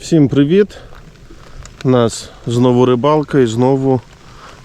Всім привіт! У нас знову рибалка і знову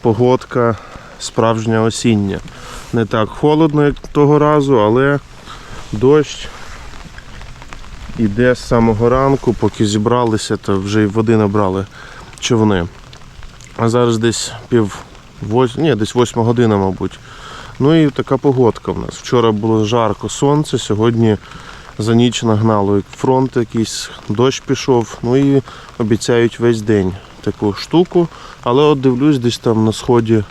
погодка справжня осіння. Не так холодно, як того разу, але дощ іде з самого ранку, поки зібралися, то вже й води набрали човни. А зараз десь пів вось... ні, десь восьма година, мабуть. Ну і така погодка в нас. Вчора було жарко сонце, сьогодні за ніч нагнало як фронт якийсь, дощ пішов, ну і обіцяють весь день таку штуку. Але от дивлюсь, десь там на сході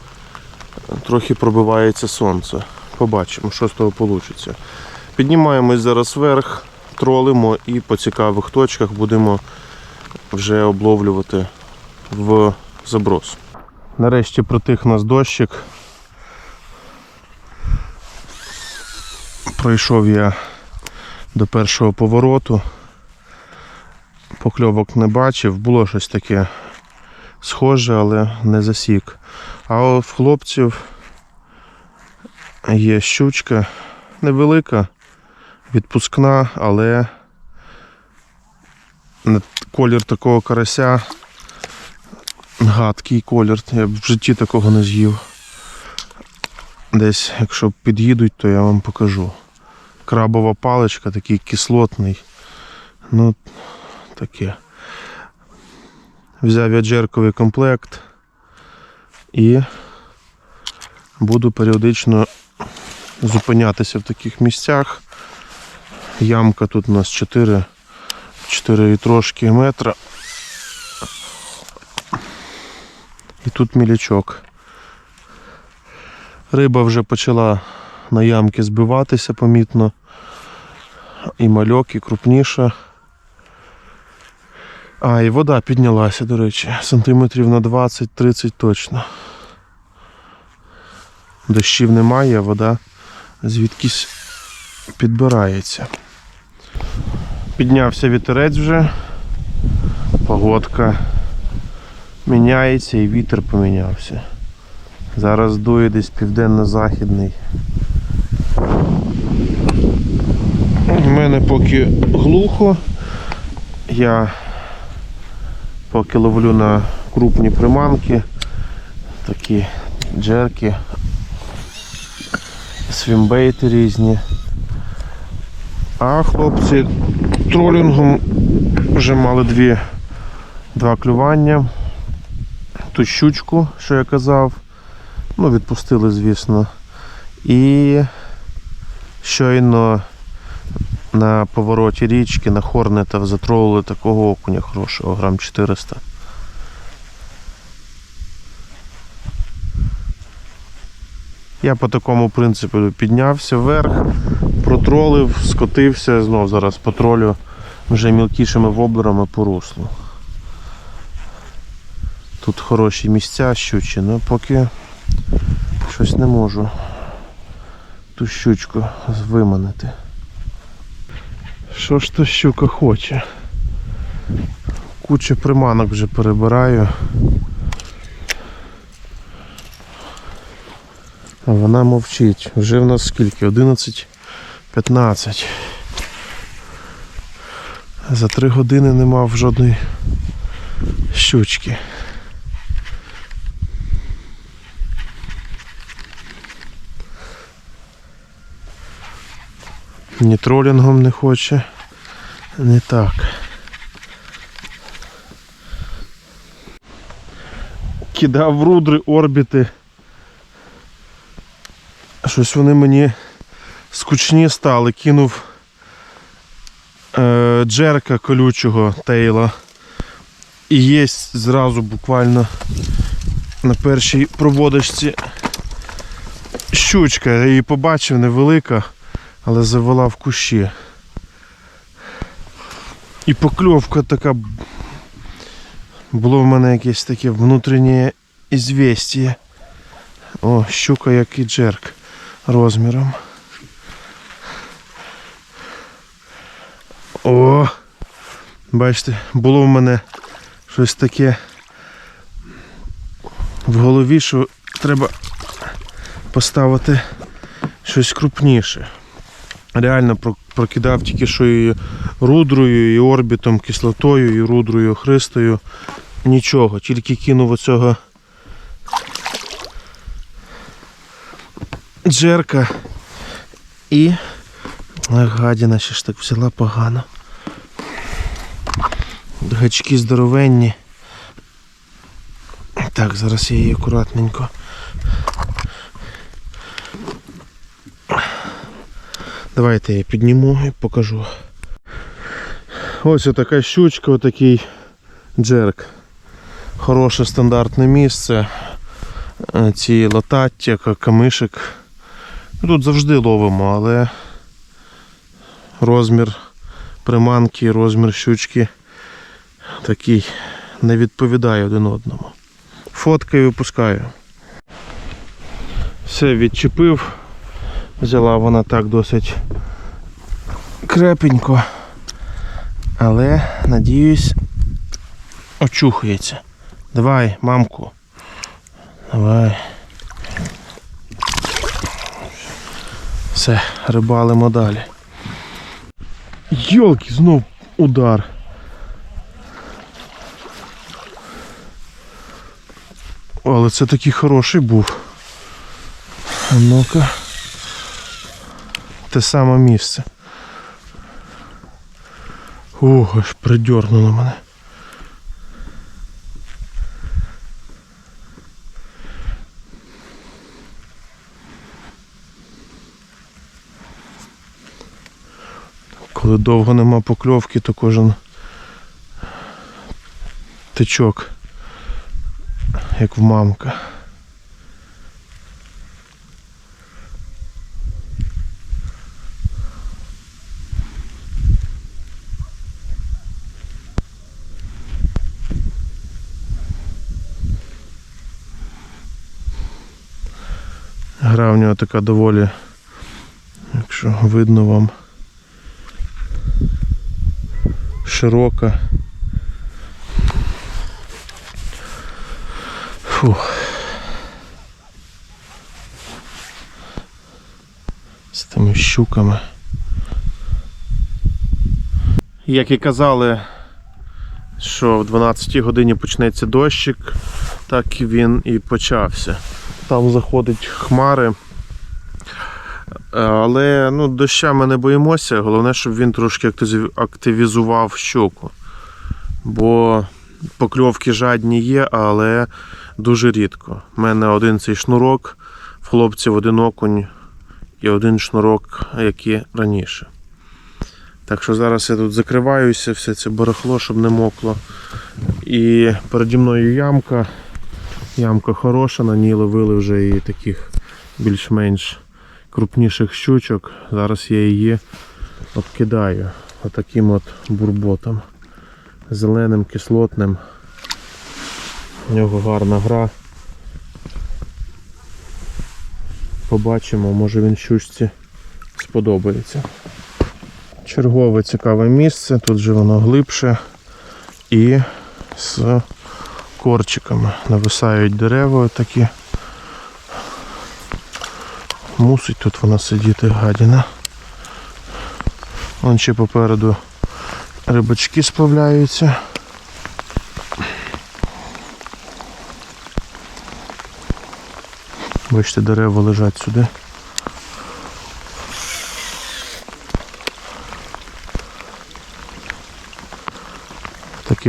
трохи пробивається сонце. Побачимо, що з того вийде. Піднімаємось зараз вверх, тролимо і по цікавих точках будемо вже обловлювати в заброс. Нарешті протих нас дощик. Пройшов я до першого повороту. Покльовок не бачив, було щось таке схоже, але не засік. А в хлопців є щучка невелика, відпускна, але колір такого карася гадкий колір. Я б в житті такого не з'їв. Десь, якщо під'їдуть, то я вам покажу. Крабова паличка, такий кислотний. Ну, таке. Взяв я джерковий комплект і буду періодично зупинятися в таких місцях. Ямка тут у нас 4, 4 і трошки метра. І тут мілячок. Риба вже почала на ямки збиватися помітно. І мальок, і крупніша. А, і вода піднялася, до речі, сантиметрів на 20-30 точно. Дощів немає, а вода звідкись підбирається. Піднявся вітерець вже, погодка міняється і вітер помінявся. Зараз дує десь південно-західний. У мене поки глухо. Я поки ловлю на крупні приманки, такі джерки, свімбейти різні. А хлопці тролінгом вже мали дві, два клювання. Ту щучку, що я казав, ну відпустили, звісно. І щойно на повороті річки на Хорнета затролили такого окуня хорошого, грам 400. Я по такому принципу піднявся вверх, протролив, скотився, знов зараз потролю вже мілкішими воблерами по руслу. Тут хороші місця щучі, але поки щось не можу ту щучку виманити. Що ж то щука хоче? Куча приманок вже перебираю. А вона мовчить. Вже в нас скільки? 11-15. За три години не мав жодної щучки. Ні тролінгом не хоче. Не так. Кидав рудри орбіти. Щось вони мені скучні стали. Кинув е, джерка колючого тейла. І є зразу буквально на першій проводочці щучка. Я її побачив невелика але завела в кущі. І покльовка така. Було в мене якесь таке внутрішнє ізвістіє. О, щука як і джерк розміром. О! Бачите, було в мене щось таке в голові, що треба поставити щось крупніше. Реально прокидав тільки що і рудрою, і орбітом, кислотою, і рудрою, христою. Нічого, тільки кинув оцього джерка і гадіна ще ж так взяла погано. Гачки здоровенні. Так, зараз я її акуратненько. Давайте я підніму і покажу. Ось така щучка, отакий джерк. Хороше стандартне місце. Е, Ці латаття, ка- камишик. Тут завжди ловимо, але розмір приманки, розмір щучки такий не відповідає один одному. Фоткаю і випускаю. Все відчепив. Взяла вона так досить крепенько. Але, надіюсь, очухається. Давай, мамку. Давай. Все, рибалимо далі. Йолки, знов удар. Але це такий хороший був. А ну-ка. Те саме місце. Ох, аж придьорнуло мене. Коли довго нема покльовки, то кожен тичок, як в мамка. Гра така доволі, якщо видно вам, широка. Фу. З тими щуками. Як і казали, що в 12 годині почнеться дощик, так він і почався. Там заходять хмари. Е, Але ну, доща ми не боїмося. Головне, щоб він трошки активізував щуку. Бо покльовки жадні є, але дуже рідко. У мене один цей шнурок, в хлопців один окунь і один шнурок, як і раніше. Так що зараз я тут закриваюся, все це барахло, щоб не мокло. І переді мною ямка. Ямка хороша, на ній ловили вже і таких більш-менш крупніших щучок. Зараз я її обкидаю отаким от бурботом. Зеленим, кислотним. У нього гарна гра. Побачимо, може він щучці сподобається. Чергове цікаве місце, тут же воно глибше і з корчиками. Нависають дерева такі. Мусить тут вона сидіти гадіна. Вон ще попереду рибачки сплавляються. Бачите, дерева лежать сюди.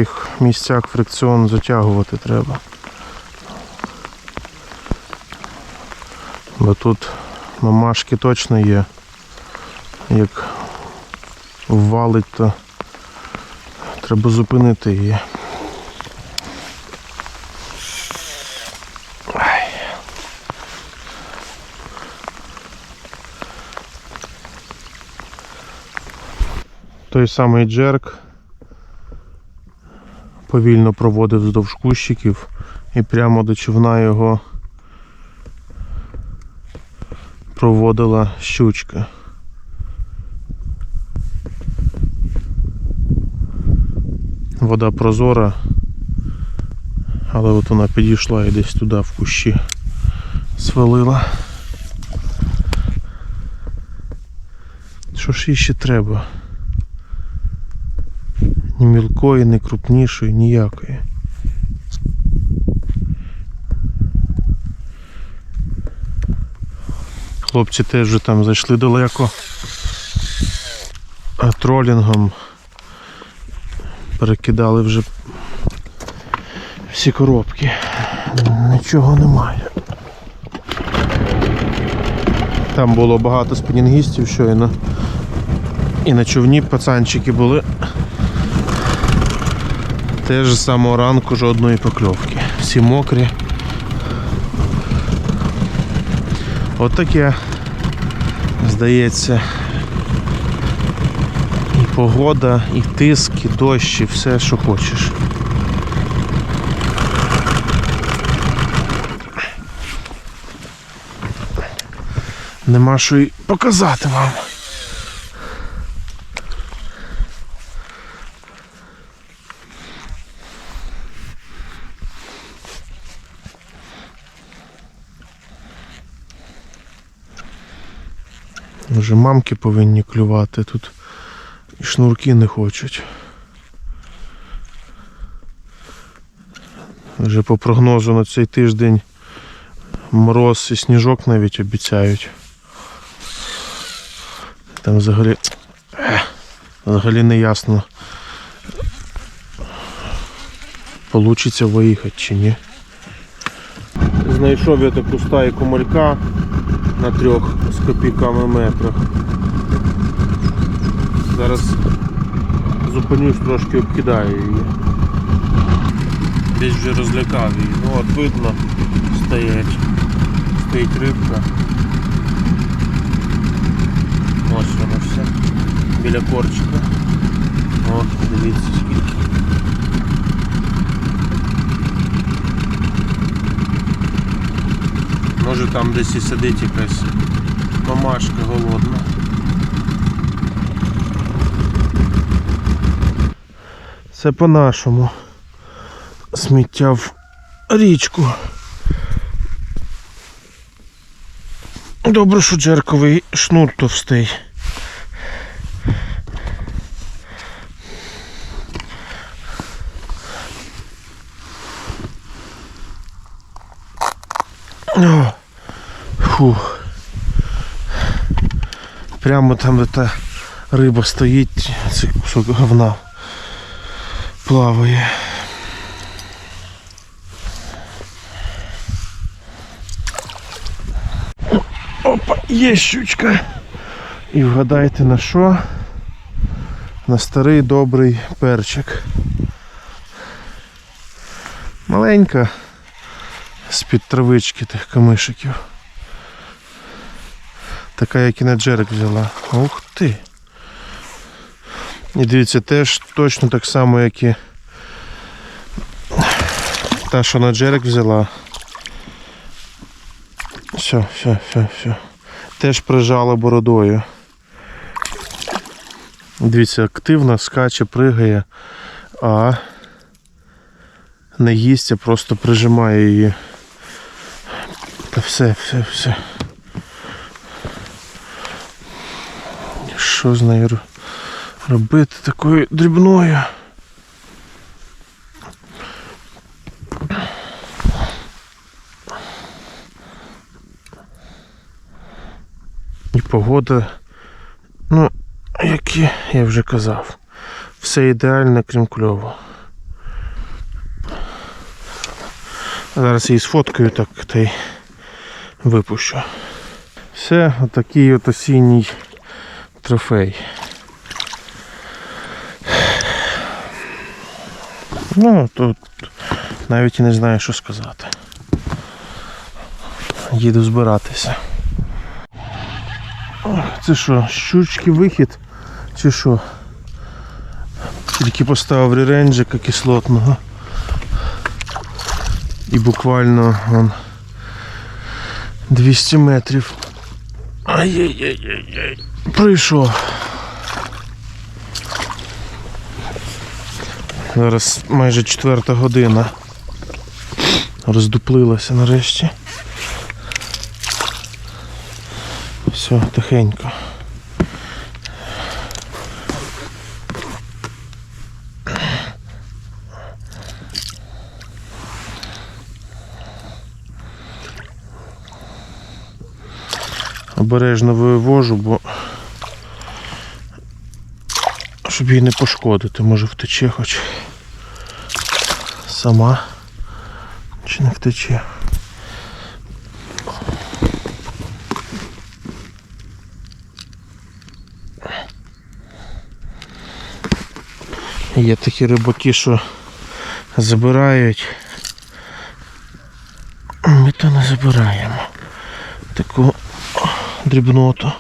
Таких місцях фрикціон затягувати треба. Бо тут мамашки точно є. Як ввалить, то треба зупинити її. Той самий джерк повільно проводив вздовж кущиків і прямо до човна його проводила щучка. Вода прозора, але от вона підійшла і десь туди в кущі свалила. Що ж їй ще треба? Ні мілкої, ні крупнішої, ніякої. Хлопці теж вже там зайшли далеко. Тролінгом перекидали вже всі коробки. Нічого немає. Там було багато спінінгістів щойно. І на човні пацанчики були. Теж з самого ранку жодної покльовки. Всі мокрі. От таке, здається. І погода, і тиск, і дощ, і все, що хочеш. Нема що й показати вам. Вже мамки повинні клювати тут. І шнурки не хочуть. Вже по прогнозу на цей тиждень мороз і сніжок навіть обіцяють. Там взагалі. Взагалі не ясно. Получиться виїхати чи ні. Знайшов я таку стайку малька на трьох з копійками метрах. Зараз зупинюсь трошки обкидаю її. Десь вже розлякав її. Ну от видно стоять. Стоїть рибка. Ось вона все. Біля корчика. О, дивіться скільки. Може там десь і сидить якась мамашка голодна. Це по-нашому. Сміття в річку. Добре, що джерковий шнур товстий. О, Фух. Прямо там, де та риба стоїть, цей кусок говна плаває. Опа, є щучка. І вгадайте на що? На старий добрий перчик. Маленька з-під травички тих камишиків. Така, як і на Джерек взяла. Ух ти. І дивіться, теж точно так само, як і та, що на Джерек взяла. Все, все, все, все. Теж прижала бородою. Дивіться, активно скаче, пригає, а не їсть, а просто прижимає її. Та все, все, все. Що з нею робити такою дрібною? І погода, ну, як я вже казав, все ідеально, крім кльову. Зараз її сфоткаю так та й випущу. Все, отакий от осінній трофей. Ну, тут навіть і не знаю, що сказати. Їду збиратися. Це що, щучки вихід? Чи що? Тільки поставив реренджика кислотного. І буквально вон, 200 метрів. Ай-яй-яй-яй-яй прийшов. Зараз майже четверта година. Роздуплилася нарешті. Все, тихенько. Обережно вивожу, бо щоб її не пошкодити, може втече хоч сама чи не втече. Є такі рибаки, що забирають. Ми то не забираємо. Таку дрібноту.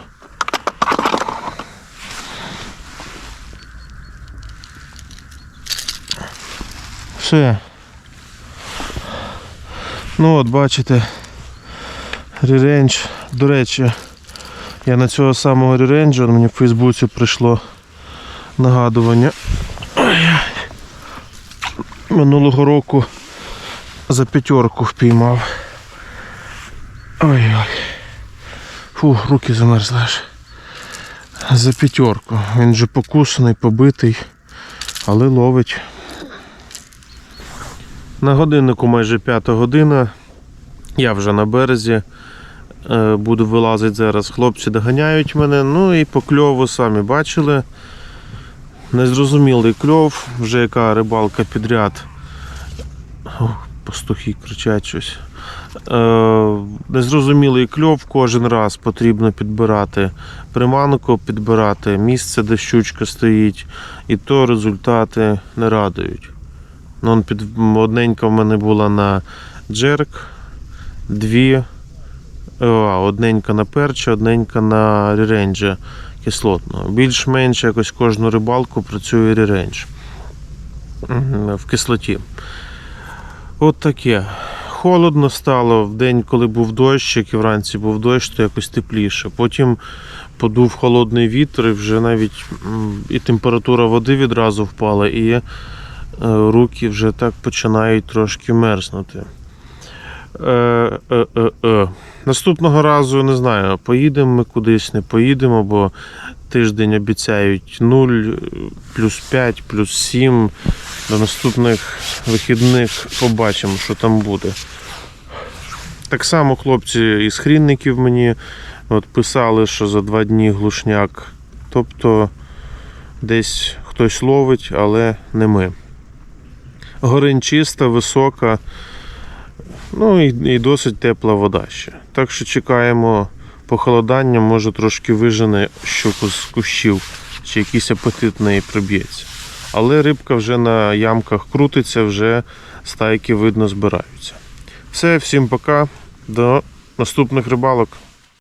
Все. Ну от бачите, ререндж. До речі, я на цього самого реренджа, мені в Фейсбуці прийшло нагадування. Минулого року за п'ятерку впіймав. Ой-ой. Фу, руки замерзли аж. За п'ятерку. Він же покусаний, побитий, але ловить. На годиннику майже п'ята година. Я вже на березі. Е, Буду вилазити зараз. Хлопці доганяють мене. Ну і по кльову самі бачили. Незрозумілий кльов, вже яка рибалка підряд. О, пастухи кричать щось. Е, незрозумілий кльов кожен раз потрібно підбирати приманку, підбирати місце, де щучка стоїть, і то результати не радують. Ну, під, одненька в мене була на джерк, дві, а, одненька на перча, одненька на реренджа кислотного. Більш-менш якось кожну рибалку працює ререндж в кислоті. От таке. Холодно стало в день, коли був дощик, і вранці був дощ, то якось тепліше. Потім подув холодний вітер, і вже навіть і температура води відразу впала, і руки вже так починають трошки мерзнути. Е, е, е, е. Наступного разу не знаю, поїдемо ми кудись, не поїдемо, бо тиждень обіцяють 0, плюс 5, плюс 7. До наступних вихідних побачимо, що там буде. Так само хлопці із хрінників мені от писали, що за два дні глушняк. Тобто десь хтось ловить, але не ми. Горинь чиста, висока, ну і, і досить тепла вода ще. Так що чекаємо похолодання, може трошки вижене щоку з кущів, чи якийсь апетит неї приб'ється. Але рибка вже на ямках крутиться, вже стайки видно збираються. Все, всім пока, до наступних рибалок.